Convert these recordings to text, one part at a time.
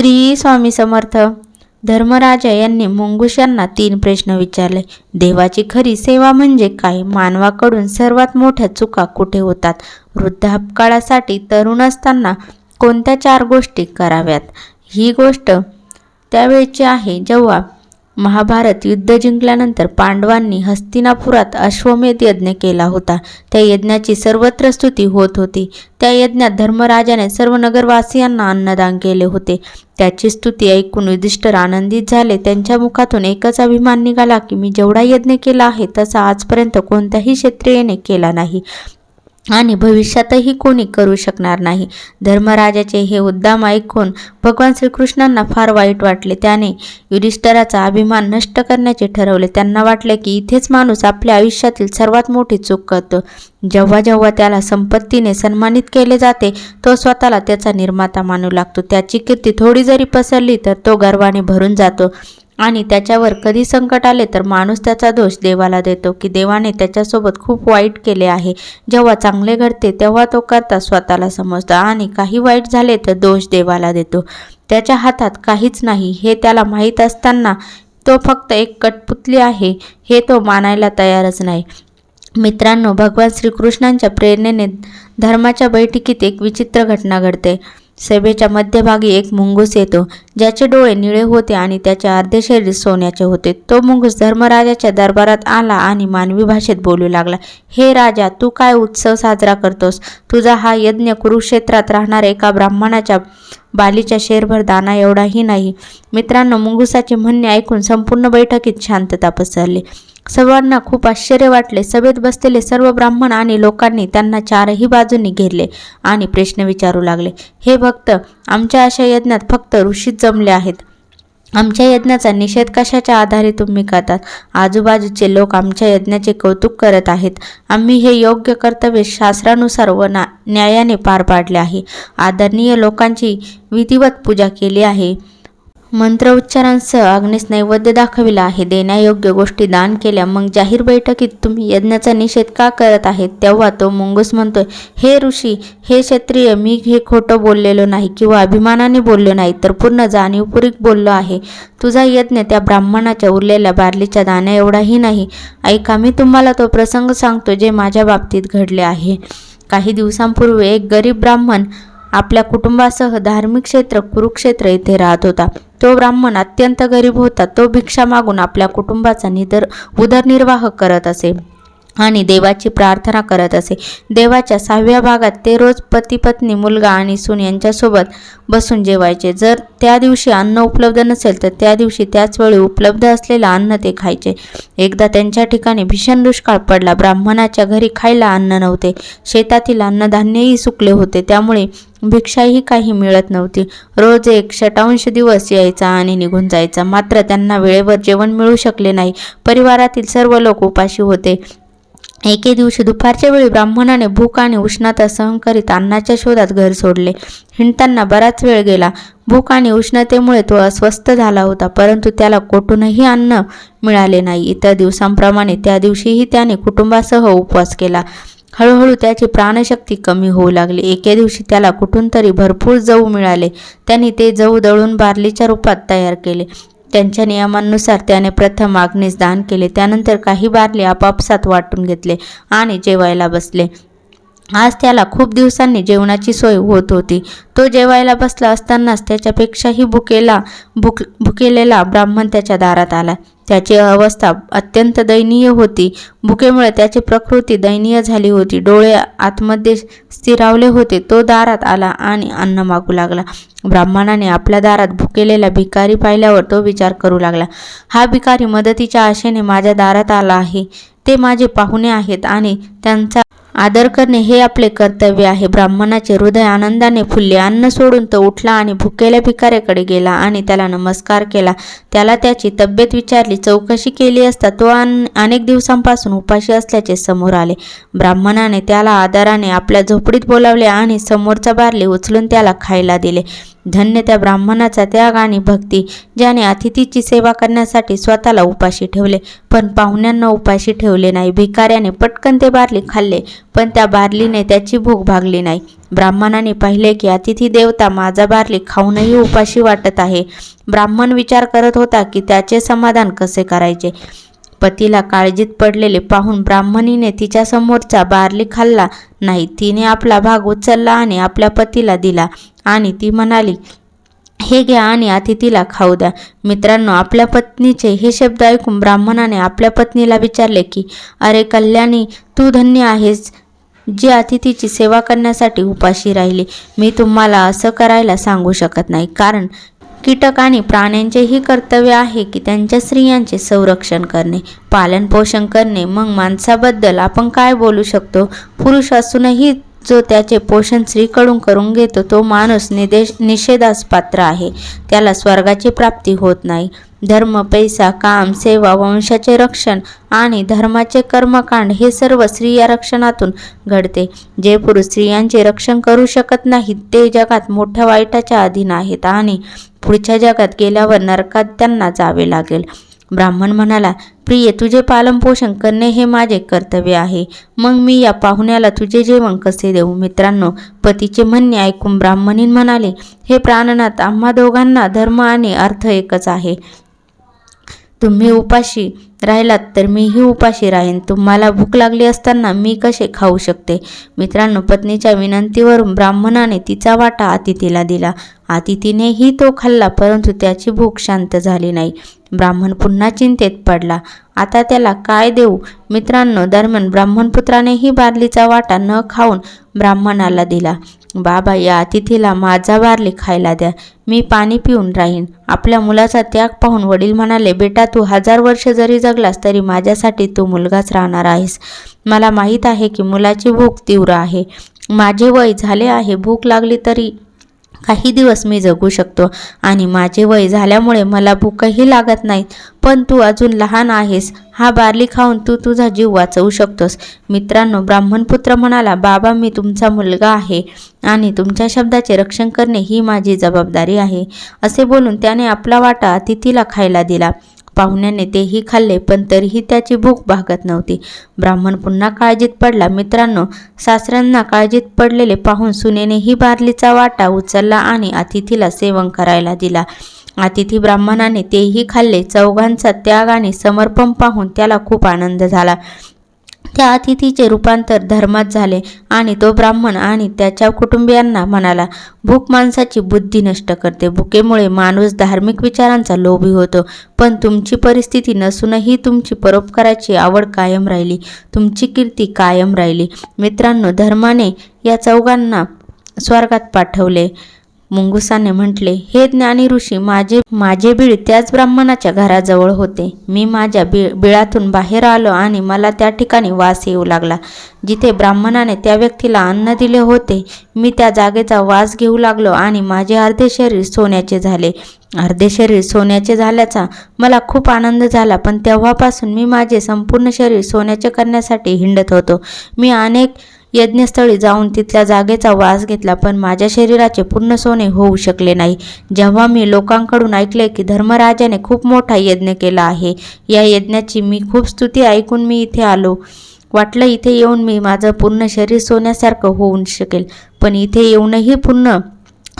श्री स्वामी समर्थ. धर्मराजा यांनी मुंगुशांना तीन प्रश्न विचारले. देवाची खरी सेवा म्हणजे काय? मानवाकडून सर्वात मोठ्या चुका कुठे होतात? वृद्धापकाळासाठी तरुण असताना कोणत्या चार गोष्टी कराव्यात? ही गोष्ट त्यावेळची आहे जेव्हा महाभारत युद्ध जिंकल्यानंतर पांडवांनी हस्तिनापुरात अश्वमेध यज्ञ केला होता. त्या यज्ञाची सर्वत्र स्तुती होत होती. त्या यज्ञात धर्मराजाने सर्व नगरवासियांना अन्नदान केले होते. त्याची स्तुती ऐकून युधिष्ठर आनंदित झाले. त्यांच्या मुखातून एकच अभिमान निघाला की मी जेवढा यज्ञ केला आहे तसा आजपर्यंत कोणत्याही क्षत्रियेने केला नाही. आणि भविष्यातही कोणी करू शकणार नाही. धर्मराजाचे हे उद्दाम ऐकून भगवान श्रीकृष्णांना फार वाईट वाटले. त्याने युधिष्ठराचा अभिमान नष्ट करण्याचे ठरवले. त्यांना वाटले की इथेच माणूस आपल्या आयुष्यातील सर्वात मोठी चूक करतो. जेव्हा जेव्हा त्याला संपत्तीने सन्मानित केले जाते तो स्वतःला त्याचा निर्माता मानू लागतो. त्याची कीर्ती थोडी जरी पसरली तर तो गर्वाने भरून जातो. आणि त्याच्यावर कधी संकट आले तर माणूस त्याचा दोष देवाला देतो की देवाने त्याच्यासोबत खूप वाईट केले आहे. जेव्हा चांगले घडते तेव्हा तो करता स्वतःला समजतो आणि काही वाईट झाले तर दोष देवाला देतो. त्याच्या हातात काहीच नाही. हे त्याला माहीत असताना तो फक्त एक कटपुतली आहे. हे तो मानायला तयारच नाही. मित्रांनो भगवान श्रीकृष्णांच्या प्रेरणेने धर्माच्या बैठकीत एक विचित्र घटना घडते. सभेच्या मध्यभागी एक मुंगूस येतो ज्याचे डोळे निळे होते आणि त्याचे अर्धे शरीर सोन्याचे होते. तो मुंगूस धर्मराजाच्या दरबारात आला आणि मानवी भाषेत बोलू लागला हे राजा तू काय उत्सव साजरा करतोस? तुझा हा यज्ञ कुरुक्षेत्रात राहणाऱ्या एका ब्राह्मणाच्या बालीच्या शेरभर दाना एवढाही नाही. मित्रांनो मुंगुसाचे म्हणणे ऐकून संपूर्ण बैठकीत शांतता पसरली. सर्वांना खूप आश्चर्य वाटले. सभेत बसलेले सर्व ब्राह्मण आणि लोकांनी त्यांना चारही बाजूंनी घेरले आणि प्रश्न विचारू लागले. हे भक्त आमच्या अशा यज्ञात फक्त ऋषीच जमले आहेत. आमच्या यज्ञाचा निषेध कशाच्या आधारे तुम्ही करतात? आजूबाजूचे लोक आमच्या यज्ञाचे कौतुक करत आहेत. आम्ही हे योग्य कर्तव्य शास्त्रानुसार व ना न्यायाने पार पाडले आहे. आदरणीय लोकांची विधिवत पूजा केली आहे. मंत्र उच्चारांसह अग्नीस नैवेद्य दाखविला आहे. देण्यायोग्य गोष्टी दान केल्या. मग जाहीर बैठकीत तुम्ही यज्ञाचा निषेध का करत आहेत? तेव्हा तो मुंगूस म्हणतोय हे ऋषी हे क्षत्रिय मी हे खोटं बोललेलो नाही किंवा अभिमानाने बोललो नाही तर पूर्ण जाणीवपूर्वक बोललो आहे. तुझा यज्ञ त्या ब्राह्मणाच्या उरलेल्या बारलीच्या दाण्या एवढाही नाही. ऐका मी तुम्हाला तो प्रसंग सांगतो जे माझ्या बाबतीत घडले आहे. काही दिवसांपूर्वी एक गरीब ब्राह्मण आपल्या कुटुंबासह धार्मिक क्षेत्र कुरुक्षेत्र येथे राहत होता. तो ब्राह्मण अत्यंत गरीब होता. तो भिक्षा मागून आपल्या कुटुंबाचा निदर उदरनिर्वाह करत असे आणि देवाची प्रार्थना करत असे. देवाच्या सहाव्या भागात ते रोज पती पत्नी मुलगा आणि सून यांच्यासोबत बसून जेवायचे. जर त्या दिवशी अन्न उपलब्ध नसेल तर त्या दिवशी त्याच वेळी उपलब्ध असलेलं अन्न ते खायचे. एकदा त्यांच्या ठिकाणी भीषण दुष्काळ पडला. ब्राह्मणाच्या घरी खायला अन्न नव्हते. शेतातील अन्नधान्यही सुकले होते. त्यामुळे भिक्षाही काही मिळत नव्हती. रोज एक शटांश दिवस यायचा आणि निघून जायचा. मात्र त्यांना वेळेवर जेवण मिळू शकले नाही. परिवारातील सर्व लोक उपाशी होते. एके दिवशी दुपारच्या वेळी ब्राह्मणाने भूक आणि उष्णता सहन करीत अन्नाच्या शोधात घर सोडले. हिंडताना बराच वेळ गेला. भूक आणि उष्णतेमुळे तो अस्वस्थ झाला होता परंतु त्याला कोठूनही अन्न मिळाले नाही. इतर दिवसांप्रमाणे त्या दिवशीही त्याने कुटुंबासह उपवास केला. हळूहळू त्याची प्राणशक्ती कमी होऊ लागली. एके दिवशी त्याला कुठून तरी भरपूर जऊ मिळाले. त्यांनी ते जऊ दळून बारलीच्या रूपात तयार केले. त्यांच्या नियमांनुसार त्याने प्रथम आग्नेस दान केले. त्यानंतर काही बारले आपापसात वाटून घेतले आणि जेवायला बसले. आज त्याला खूप दिवसांनी जेवणाची सोय होत होती. तो जेवायला बसला असतानाच त्याच्यापेक्षाही भुकेला भुक भुकेलेला ब्राह्मण त्याच्या दारात आला. त्याची अवस्था अत्यंत दयनीय होती. भुकेमुळे त्याची प्रकृती दयनीय झाली होती. डोळे आतमध्ये स्थिरावले होते. तो दारात आला आणि अन्न मागू लागला. ब्राह्मणाने आपल्या दारात भुकेलेला भिकारी पाहिल्यावर तो विचार करू लागला. हा भिकारी मदतीच्या आशेने माझ्या दारात आला आहे. ते माझे पाहुणे आहेत आणि त्यांचा आदर करणे हे आपले कर्तव्य आहे. ब्राह्मणाचे हृदय आनंदाने फुलले. अन्न सोडून तो उठला आणि भुकेल्या भिकाऱ्याकडे गेला आणि त्याला नमस्कार केला. त्याला त्याची तब्येत विचारली. चौकशी केली असता तो अन अनेक दिवसांपासून उपाशी असल्याचे समोर आले. ब्राह्मणाने त्याला आदराने आपल्या झोपडीत बोलावले आणि समोरचा बारली उचलून त्याला खायला दिले. धन्य त्या ब्राह्मणाचा त्याग आणि भक्ती ज्याने अतिथीची सेवा करण्यासाठी स्वतःला उपाशी ठेवले. पण पाहुण्यांना उपाशी ठेवले नाही. भिकाऱ्याने पटकन ते बारली खाल्ले पण त्या बारलीने त्याची भूक भागली नाही. ब्राह्मणाने पाहिले की अतिथी देवता माझा बारली खाऊनही उपाशी वाटत आहे. ब्राह्मण विचार करत होता की त्याचे समाधान कसे करायचे? पतीला काळजीत पडलेले पाहून ब्राह्मणीने तिच्या समोरचा बारली खाल्ला नाही. तिने आपला भाग उचलला आणि आपल्या पतीला दिला. आणि ती म्हणाली हे घ्या आणि अतिथीला खाऊ द्या मित्रांनो आपल्या पत्नीचे हे शब्द ऐकून ब्राह्मणाने आपल्या पत्नीला विचारले की अरे कल्याणी तू धन्य आहेस जी अतिथीची सेवा करण्यासाठी उपाशी राहिली मी तुम्हाला असं करायला सांगू शकत नाही कारण कीटक आणि प्राण्यांचेही कर्तव्य आहे की त्यांच्या स्त्रियांचे संरक्षण करणे पालनपोषण करणे मग माणसाबद्दल आपण काय बोलू शकतो पुरुष असूनही जो त्याचे पोषण स्त्रीकडून करून घेतो तो माणूस निदेश निषेधास पात्र आहे. त्याला स्वर्गाची प्राप्ती होत नाही. धर्म पैसा काम सेवा वंशाचे रक्षण आणि धर्माचे कर्मकांड हे सर्व स्त्रिया रक्षणातून घडते. जे पुरुष स्त्रियांचे रक्षण करू शकत नाहीत ते जगात मोठ्या वाईटाच्या अधीन आहेत आणि पुढच्या जगात गेल्यावर नरकात त्यांना जावे लागेल. ब्राह्मण म्हणाला प्रिय तुझे पालनपोषण करणे हे माझे कर्तव्य आहे. मग मी या पाहुण्याला तुझे जेवण कसे देऊ? मित्रांनो पतीचे म्हणणे ऐकून ब्राह्मणीन म्हणाले हे प्राणनाथ आम्हा दोघांना धर्म आणि अर्थ एकच आहे. तुम्ही उपाशी राहिलात तर मीही उपाशी राहीन. तुम्हाला भूक लागली असताना मी कसे खाऊ शकते? मित्रांनो पत्नीच्या विनंतीवरून ब्राह्मणाने तिचा वाटा अतिथीला दिला. अतिथीनेही तो खाल्ला परंतु त्याची भूक शांत झाली नाही. ब्राह्मण पुन्हा चिंतेत पडला. आता त्याला काय देऊ? मित्रांनो दरम्यान ब्राह्मणपुत्रानेही बारलीचा वाटा न खाऊन ब्राह्मणाला दिला. बाबा या अतिथीला माझा बारली खायला द्या. मी पाणी पिऊन राहीन. आपल्या मुलाचा त्याग पाहून वडील म्हणाले बेटा तू हजार वर्ष जरी जगलास तरी माझ्यासाठी तू मुलगाच राहणार आहेस. मला माहीत आहे की मुलाची भूक तीव्र आहे. माझे वय झाले आहे. भूक लागली तरी काही दिवस मी जगू शकतो. आणि माझे वय झाल्यामुळे मला भूकही लागत नाही पण तू अजून लहान आहेस. हा बार्ली खाऊन तू तुझा जीव वाचवू शकतोस. मित्रांनो ब्राह्मणपुत्र म्हणाला बाबा मी तुमचा मुलगा आहे आणि तुमच्या शब्दाचे रक्षण करणे ही माझी जबाबदारी आहे. असे बोलून त्याने आपला वाटा अतिथीला खायला दिला. पाहुण्याने तेही खाल्ले पण तरीही त्याची भूक भागत नव्हती. ब्राह्मण पुन्हा काळजीत पडला. मित्रांनो सासऱ्यांना काळजीत पडलेले पाहून सुनेनेही बारलीचा वाटा उचलला आणि अतिथीला सेवन करायला दिला. अतिथी ब्राह्मणाने तेही खाल्ले. चौघांचा त्याग आणि समर्पण पाहून त्याला खूप आनंद झाला. त्या अतिथीचे रूपांतर धर्मात झाले आणि तो ब्राह्मण आणि त्याच्या कुटुंबियांना म्हणाला भूक माणसाची बुद्धी नष्ट करते. भुकेमुळे माणूस धार्मिक विचारांचा लोभी होतो. पण तुमची परिस्थिती नसूनही तुमची परोपकाराची आवड कायम राहिली. तुमची कीर्ती कायम राहिली. मित्रांनो धर्माने या चौघांना स्वर्गात पाठवले. मुंगुसाने म्हटले हे ज्ञानी ऋषी माझे माझे बीळ त्याच ब्राह्मणाच्या घराजवळ होते. मी माझ्या बी बिळातून बाहेर आलो आणि मला त्या ठिकाणी वास येऊ लागला. जिथे ब्राह्मणाने त्या व्यक्तीला अन्न दिले होते मी त्या जागेचा वास घेऊ लागलो आणि माझे अर्धे शरीर सोन्याचे झाले. अर्धे शरीर सोन्याचे झाल्याचा मला खूप आनंद झाला पण तेव्हापासून मी माझे संपूर्ण शरीर सोन्याचे करण्यासाठी हिंडत होतो. मी अनेक यज्ञस्थळी जाऊन तिथल्या जागेचा वास घेतला पण माझ्या शरीराचे पूर्ण सोने होऊ शकले नाही. जेव्हा मी लोकांकडून ऐकले की धर्मराजाने खूप मोठा यज्ञ केला आहे या यज्ञाची मी खूप स्तुती ऐकून मी इथे आलो. वाटलं इथे येऊन मी माझं पूर्ण शरीर सोन्यासारखं होऊ शकेल पण इथे येऊनही पूर्ण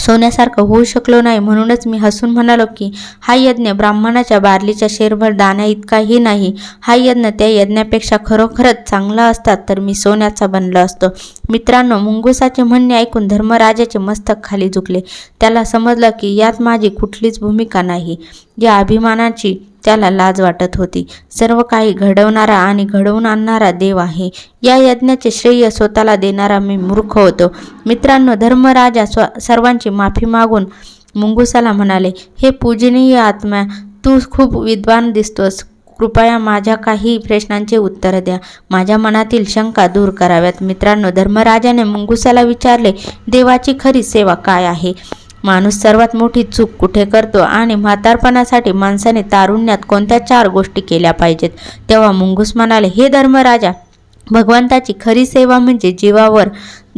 सोन्यासारखं होऊ शकलो नाही. म्हणूनच मी हसून म्हणालो की हा यज्ञ ब्राह्मणाच्या बारलीच्या शेरभर दाण्या इतकाही नाही. हा यज्ञ त्या यज्ञापेक्षा खरोखरच चांगला असतात तर मी सोन्याचा बनलो असतो. मित्रांनो मुंगुसाचे म्हणणे ऐकून धर्मराजाचे मस्तक खाली झुकले. त्याला समजलं की यात माझी कुठलीच भूमिका नाही. या अभिमानाची त्याला लाज वाटत होती. सर्व काही घडवणारा आणि घडवून आणणारा देव आहे. या यज्ञाचे श्रेय स्वतःला देणारा मी मूर्ख होतो. मित्रांनो धर्मराजा स्व सर्वांची माफी मागून मुंगुसाला म्हणाले हे पूजनीय आत्मा तू खूप विद्वान दिसतोस. कृपया माझ्या काही प्रश्नांचे उत्तर द्या. माझ्या मनातील शंका दूर कराव्यात. मित्रांनो धर्मराजाने मुंगुसाला विचारले देवाची खरी सेवा काय आहे? माणूस सर्वात मोठी चूक कुठे करतो आणि म्हातारपणासाठी माणसाने तारुण्यात कोणत्या चार गोष्टी केल्या पाहिजेत? तेव्हा मुंगूस म्हणाले हे धर्मराजा भगवंताची खरी सेवा म्हणजे जीवावर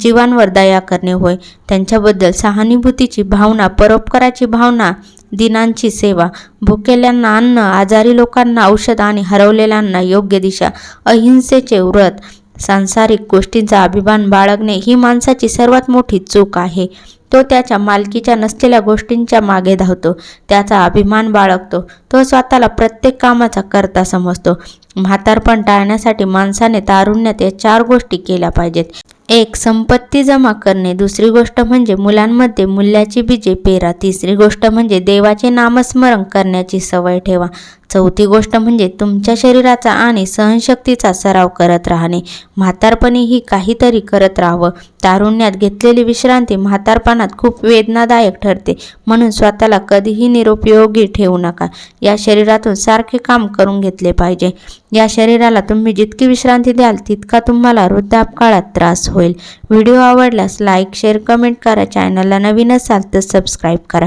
जीवांवर दया करणे होय. त्यांच्याबद्दल सहानुभूतीची भावना परोपकाराची भावना दिनांची सेवा भुकेल्यांना अन्न आजारी लोकांना औषध आणि हरवलेल्यांना योग्य दिशा अहिंसेचे व्रत सांसारिक गोष्टींचा अभिमान बाळगणे ही माणसाची सर्वात मोठी चूक आहे. तो त्याच्या मालकीच्या नसलेल्या गोष्टींच्या मागे धावतो. त्याचा अभिमान बाळगतो. तो स्वतःला प्रत्येक कामाचा करता समजतो. म्हातारपण टाळण्यासाठी माणसाने तारुण्यात या चार गोष्टी केल्या पाहिजेत. एक संपत्ती जमा करणे. दुसरी गोष्ट म्हणजे मुलांमध्ये मूल्याची बीजे पेरा. तिसरी गोष्ट म्हणजे देवाचे नामस्मरण करण्याची सवय ठेवा. चौथी गोष्ट म्हणजे तुमच्या शरीराचा आणि सहनशक्तीचा सराव करत राहणे. म्हातारपणीही काहीतरी करत राहावं. तारुण्यात घेतलेली विश्रांती म्हातारपणात खूप वेदनादायक ठरते. म्हणून स्वतःला कधीही निरुपयोगी ठेवू नका. या शरीरातून सारखे काम करून घेतले पाहिजे. या शरीराला तुम्ही जितकी विश्रांती द्याल तितका तुम्हाला वृद्धापकाळात त्रास होईल. व्हिडिओ आवडल्यास लाईक शेअर कमेंट करा. चॅनलला नवीन असाल तर सबस्क्राईब करा.